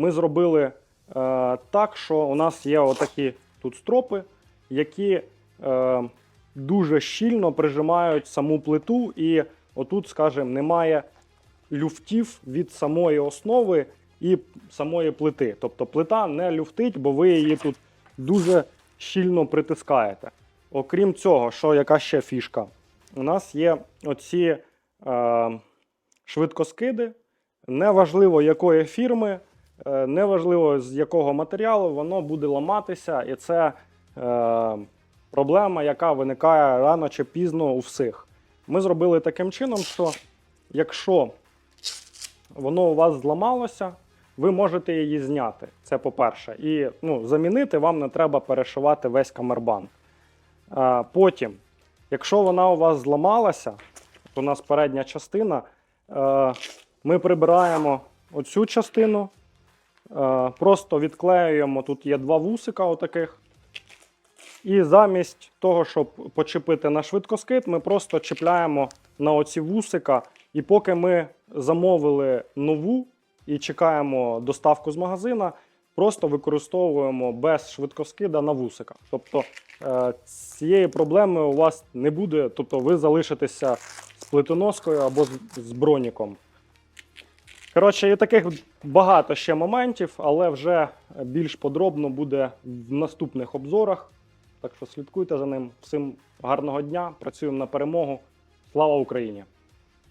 ми зробили е, так, що у нас є отакі тут стропи, які е, дуже щільно прижимають саму плиту, і отут, скажімо, немає люфтів від самої основи і самої плити. Тобто плита не люфтить, бо ви її тут дуже щільно притискаєте. Окрім цього, що яка ще фішка? У нас є оці е, швидкоскиди, неважливо якої фірми, неважливо з якого матеріалу, воно буде ламатися, і це е, проблема, яка виникає рано чи пізно у всіх. Ми зробили таким чином, що якщо воно у вас зламалося, ви можете її зняти. Це по-перше. І ну, замінити вам не треба перешивати весь камербан. А, потім, якщо вона у вас зламалася, у нас передня частина, е, ми прибираємо оцю частину, е, просто відклеюємо, тут є два вусика отаких. І замість того, щоб почепити на швидкоскид, ми просто чіпляємо на оці вусика. І поки ми замовили нову і чекаємо доставку з магазина, просто використовуємо без швидкоскида на вусиках. Тобто е, цієї проблеми у вас не буде, тобто ви залишитеся з плитоноскою або з броніком. Коротше, є таких багато ще моментів, але вже більш подробно буде в наступних обзорах. Так що слідкуйте за ним. Всім гарного дня, працюємо на перемогу. Слава Україні!